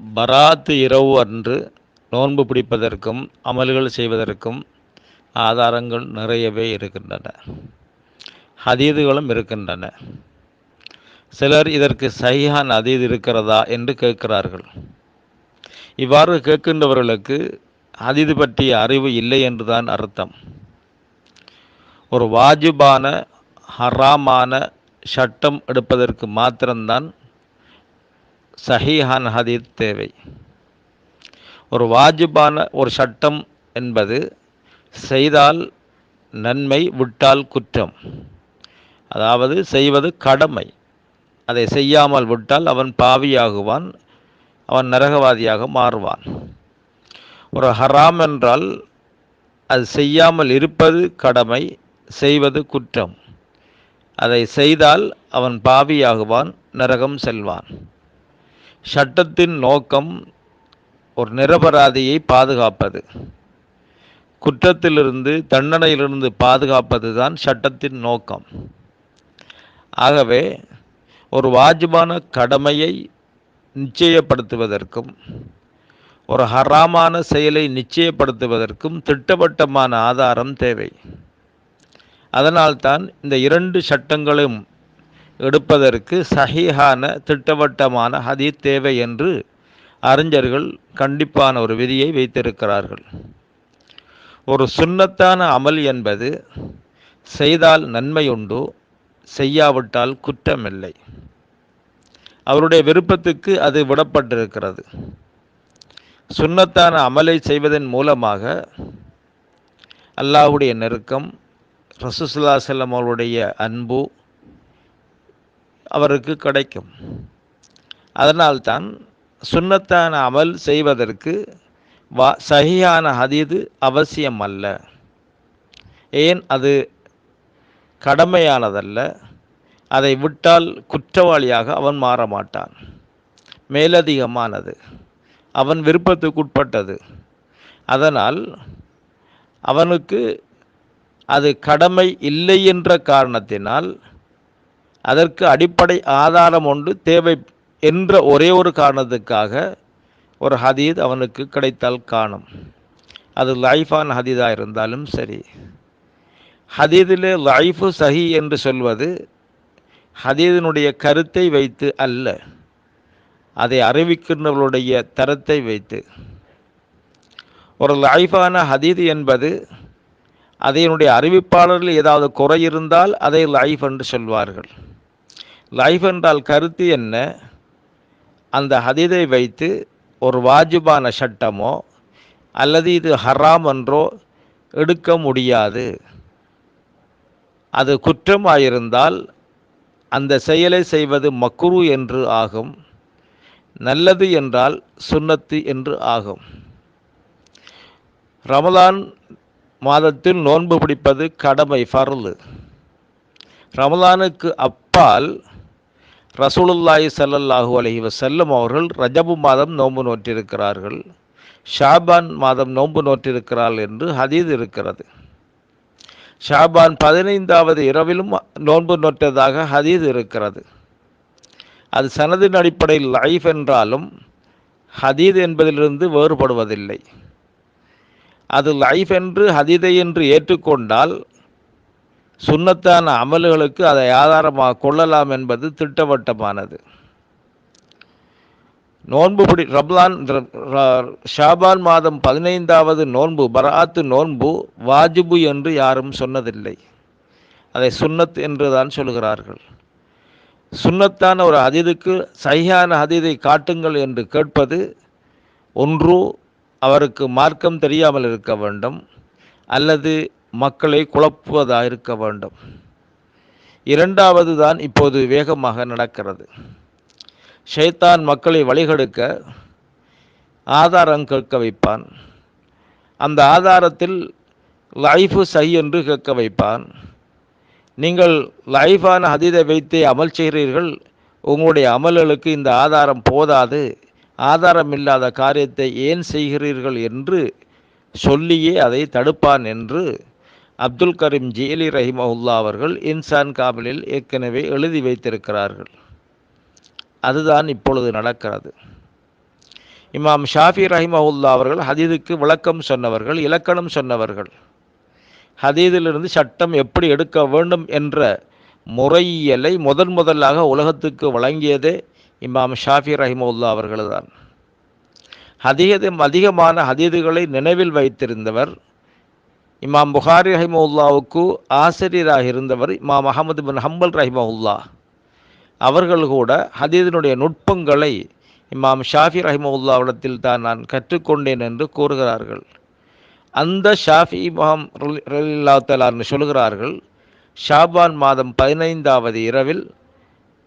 பராத்து இரவு அன்று நோன்பு பிடிப்பதற்கும் அமல்கள் செய்வதற்கும் ஆதாரங்கள் நிறையவே இருக்கின்றன. அதீதுகளும் இருக்கின்றன. சிலர் இதற்கு சஹிஹான் அதீது இருக்கிறதா என்று கேட்கிறார்கள். இவ்வாறு கேட்கின்றவர்களுக்கு அதீது பற்றிய அறிவு இல்லை என்றுதான் அர்த்தம். ஒரு வாஜிபான ஹராமான சட்டம் எடுப்பதற்கு மாத்திரம்தான் சஹீஹான் ஹதீத் தேவை. ஒரு வாஜிபான ஒரு சட்டம் என்பது செய்தால் நன்மை விட்டால் குற்றம். அதாவது செய்வது கடமை. அதை செய்யாமல் விட்டால் அவன் பாவியாகுவான் அவன் நரகவாதியாக மாறுவான். ஒரு ஹராம் என்றால் அது செய்யாமல் இருப்பது கடமை செய்வது குற்றம். அதை செய்தால் அவன் பாவியாகுவான் நரகம் செல்வான். சட்டத்தின் நோக்கம் ஒரு நிரபராதியை பாதுகாப்பது. குற்றத்திலிருந்து தண்டனையிலிருந்து பாதுகாப்பது தான் சட்டத்தின் நோக்கம். ஆகவே ஒரு வாஜிபான கடமையை நிச்சயப்படுத்துவதற்கும் ஒரு ஹராமான செயலை நிச்சயப்படுத்துவதற்கும் திட்டவட்டமான ஆதாரம் தேவை. அதனால்தான் இந்த இரண்டு சட்டங்களும் எடுப்பதற்கு சஹீஹான திட்டவட்டமான ஹதீத் தேவை என்று அறிஞர்கள் கண்டிப்பான ஒரு விதியை வைத்திருக்கிறார்கள். ஒரு சுன்னத்தான அமல் என்பது செய்தால் நன்மையுண்டு செய்யாவிட்டால் குற்றமில்லை. அவருடைய விருப்பத்துக்கு அது விடப்பட்டிருக்கிறது. சுண்ணத்தான அமலை செய்வதன் மூலமாக அல்லாஹுடைய நெருக்கம் ரசூசுல்லா செல்லம் அவருடைய அன்பு அவருக்கு கிடைக்கும். அதனால்தான் சுண்ணத்தான அமல் செய்வதற்கு வா சகியான ஹதீது அவசியம் அல்ல ஏன் அது கடமையானதல்ல? அதை விட்டால் குற்றவாளியாக அவன் மாற மாட்டான் மேலதிகமானது. அவன் விருப்பத்துக்குட்பட்டது. அதனால் அவனுக்கு அது கடமை இல்லை என்ற காரணத்தினால் அதற்கு அடிப்படை ஆதாரம் ஒன்று தேவை என்ற ஒரே ஒரு காரணத்துக்காக ஒரு ஹதீத் அவனுக்கு கிடைத்தால் காணும். அது லைஃபான் ஹதீதாக இருந்தாலும் சரி. ஹதீதிலே லைஃபு சஹி என்று சொல்வது ஹதீதினுடைய கருத்தை வைத்து அல்ல. அதை அறிவிக்கின்றவர்களுடைய தரத்தை வைத்து. ஒரு லைஃபான ஹதீது என்பது அதனுடைய அறிவிப்பாளர்கள் ஏதாவது குறை இருந்தால் அதை லைஃப் என்று சொல்வார்கள். லைஃப் என்றால் கருத்து என்ன? அந்த ஹதீதை வைத்து ஒரு வாஜிபான சட்டமோ அல்லது இது ஹராம் என்றோ எடுக்க முடியாது. அது குற்றமாயிருந்தால் அந்த செயலை செய்வது மக்குரு என்று ஆகும். நல்லது என்றால் சுன்னத்து என்று ஆகும். ரமலான் மாதத்தில் நோன்பு பிடிப்பது கடமை ஃபர்லு. ரமலானுக்கு அப்பால் ரசூலுல்லாய் சல்லல்லாஹூ அலஹி வசல்லம் அவர்கள் ரஜபு மாதம் நோன்பு நோற்றிருக்கிறார்கள். ஷாபான் மாதம் நோன்பு நோற்றிருக்கிறார்கள் என்று ஹதீத் இருக்கிறது. ஷாபான் பதினைந்தாவது இரவிலும் நோன்பு நோற்றதாக ஹதீத் இருக்கிறது. அது சனதின் அடிப்படையில் லைஃப் என்றாலும் ஹதீத் என்பதிலிருந்து வேறுபடுவதில்லை. அது லைஃப் என்று ஹதீதை என்று ஏற்றுக்கொண்டால் சுண்ணத்தான அமல்களுக்கு அதை ஆதாரமாக கொள்ளலாம் என்பது திட்டவட்டமானது. நோன்பு பிடி ரப்லான் ஷாபான் மாதம் பதினைந்தாவது நோன்பு பராத்து நோன்பு வாஜிபு என்று யாரும் சொன்னதில்லை. அதை சுன்னத் என்று தான் சொல்கிறார்கள். சுன்னத்தான ஒரு அதிதுக்கு சரியான அதிதை காட்டுங்கள் என்று கேட்பது ஒன்று அவருக்கு மார்க்கம் தெரியாமல் இருக்க வேண்டும். அல்லது மக்களை குழப்புவதாக இருக்க வேண்டும். இரண்டாவது தான் இப்போது வேகமாக நடக்கிறது. ஷைத்தான் மக்களை வழிகெடுக்க ஆதாரம் கேட்க வைப்பான். அந்த ஆதாரத்தில் லைஃபு சரி என்று கேட்க வைப்பான். நீங்கள் லைஃபான ஹதீதை வைத்தே அமல் செய்கிறீர்கள். உங்களுடைய அமல்களுக்கு இந்த ஆதாரம் போதாது. ஆதாரம் இல்லாத காரியத்தை ஏன் செய்கிறீர்கள் என்று சொல்லியே அதை தடுப்பான் என்று அப்துல் கரீம் ஜீலி ரஹிமஹுல்லா அவர்கள் இன்சான் காபலில் ஏற்கனவே எழுதி வைத்திருக்கிறார்கள். அதுதான் இப்பொழுது நடக்கிறது. இமாம் ஷாஃபி ரஹிமஹுல்லா அவர்கள் ஹதீதுக்கு விளக்கம் சொன்னவர்கள் இலக்கணம் சொன்னவர்கள். ஹதீதிலிருந்து சட்டம் எப்படி எடுக்க வேண்டும் என்ற முறையியலை முதன் முதலாக உலகத்துக்கு வழங்கியதே இமாம் ஷாஃபி ரஹிமவுல்லா அவர்கள்தான். அதிகம் அதிகமான ஹதீதுகளை நினைவில் வைத்திருந்தவர் இமாம் புகாரி ரஹிமவுல்லாவுக்கு ஆசிரியராக இருந்தவர் இமாம் அகமது பின் ஹம்பல் ரஹிமவுல்லா அவர்கள் கூட ஹதீதனுடைய நுட்பங்களை இமாம் ஷாஃபி ரஹிமவுல்லாவிடத்தில் தான் நான் கற்றுக்கொண்டேன் என்று கூறுகிறார்கள் அந்த ஷாஃபி இமாம் ரலில்லா தலான்னு சொல்கிறார்கள் ஷாபான் மாதம் பதினைந்தாவது இரவில்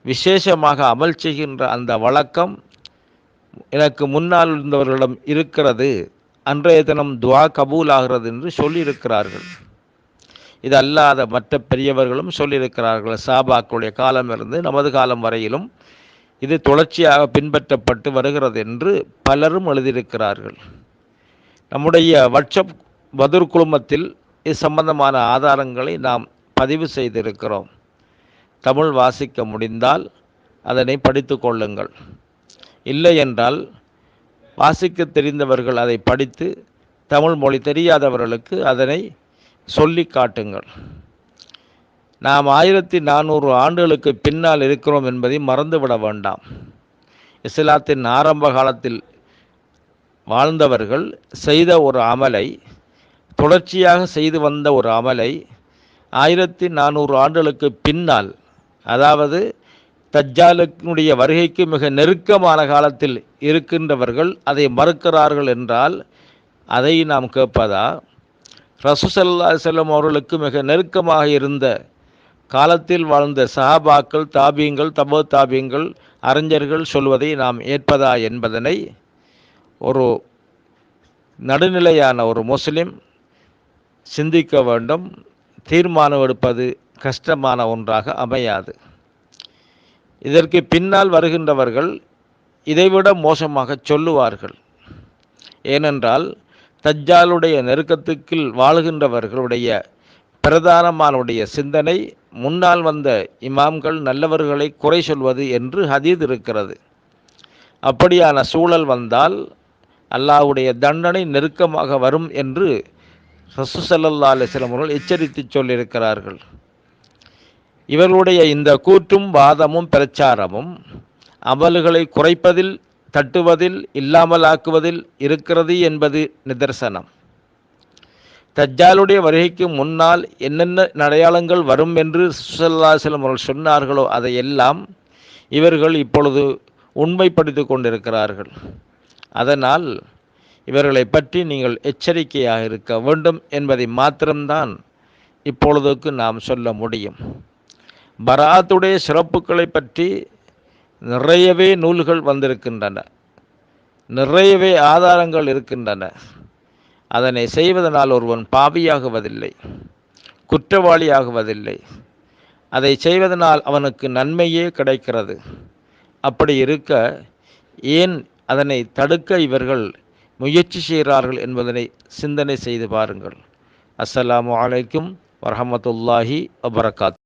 விசேஷமாக அமல் செய்கின்ற அந்த வழக்கம் எனக்கு முன்னால் இருந்தவர்களிடம் இருக்கிறது அன்றைய தினம் துவா கபூல் ஆகிறது என்று சொல்லியிருக்கிறார்கள். இது அல்லாத மற்ற பெரியவர்களும் சொல்லியிருக்கிறார்கள். சாபாக்களுடைய காலம் இருந்து நமது காலம் வரையிலும் இது தொடர்ச்சியாக பின்பற்றப்பட்டு வருகிறது என்று பலரும் எழுதியிருக்கிறார்கள். நம்முடைய வாட்ஸ்அப் பதுர் குழுமத்தில் இது சம்பந்தமான ஆதாரங்களை நாம் பதிவு செய்திருக்கிறோம். தமிழ் வாசிக்க முடிந்தால் அதனை படித்து கொள்ளுங்கள். இல்லை என்றால் வாசிக்க தெரிந்தவர்கள் அதை படித்து தமிழ் மொழி தெரியாதவர்களுக்கு அதனை சொல்லி காட்டுங்கள். நாம் ஆயிரத்தி நானூறு ஆண்டுகளுக்கு பின்னால் இருக்கிறோம் என்பதை மறந்துவிட வேண்டாம். இஸ்லாத்தின் ஆரம்ப காலத்தில் வாழ்ந்தவர்கள் செய்த ஒரு அமலை தொடர்ச்சியாக செய்து வந்த ஒரு அமலை ஆயிரத்தி நானூறு ஆண்டுகளுக்கு பின்னால் அதாவது தஜ்ஜாலுடைய வருகைக்கு மிக நெருக்கமான காலத்தில் இருக்கின்றவர்கள் அதை மறுக்கிறார்கள் என்றால் அதை நாம் கேட்பதா? ரசூசல்லா செல்லம் அவர்களுக்கு மிக நெருக்கமாக இருந்த காலத்தில் வாழ்ந்த சஹாபாக்கள் தாபியங்கள் தபோ தாபியங்கள் அறிஞர்கள் சொல்வதை நாம் ஏற்பதா என்பதனை ஒரு நடுநிலையான ஒரு முஸ்லிம் சிந்திக்க வேண்டும். தீர்மானம் எடுப்பது கஷ்டமான ஒன்றாக அமையாது. இதற்கு பின்னால் வருகின்றவர்கள் இதைவிட மோசமாக சொல்லுவார்கள். ஏனென்றால் தஜ்ஜாலுடைய நெருக்கத்துக்கு வாழ்கின்றவர்களுடைய பிரதானமானுடைய சிந்தனை முன்னால் வந்த இமாம்கள் நல்லவர்களை குறை சொல்வது என்று ஹதீத் இருக்கிறது. அப்படியான சூழல் வந்தால் அல்லாஹ்வுடைய தண்டனை நெருக்கமாக வரும் என்று ரசூசல்லா அலிஸ்லம் அவர்கள் எச்சரித்து சொல்லியிருக்கிறார்கள். இவர்களுடைய இந்த கூற்றும் வாதமும் பிரச்சாரமும் அமல்களை குறைப்பதில் தட்டுவதில் இல்லாமலாக்குவதில் இருக்கிறது என்பது நிதர்சனம். தஜ்ஜாலுடைய வருகைக்கு முன்னால் என்னென்ன அடையாளங்கள் வரும் என்று சுசல்லாசலம் அவர்கள் சொன்னார்களோ அதையெல்லாம் இவர்கள் இப்பொழுது உண்மைப்படுத்தி கொண்டிருக்கிறார்கள். அதனால் இவர்களை பற்றி நீங்கள் எச்சரிக்கையாக இருக்க வேண்டும் என்பதை மாத்திரம்தான் இப்பொழுதுக்கு நாம் சொல்ல முடியும். பராத்துடைய சிறப்புகளை பற்றி நிறையவே நூல்கள் வந்திருக்கின்றன. நிறையவே ஆதாரங்கள் இருக்கின்றன. அதனை செய்வதனால் ஒருவன் பாவியாகுவதில்லை குற்றவாளியாகுவதில்லை. அதை செய்வதனால் அவனுக்கு நன்மையே கிடைக்கிறது. அப்படி இருக்க ஏன் அதனை தடுக்க இவர்கள் முயற்சி செய்கிறார்கள் என்பதனை சிந்தனை செய்து பாருங்கள். அஸ்ஸலாமு அலைக்கும் வரஹமத்துல்லாஹி வபரகாத்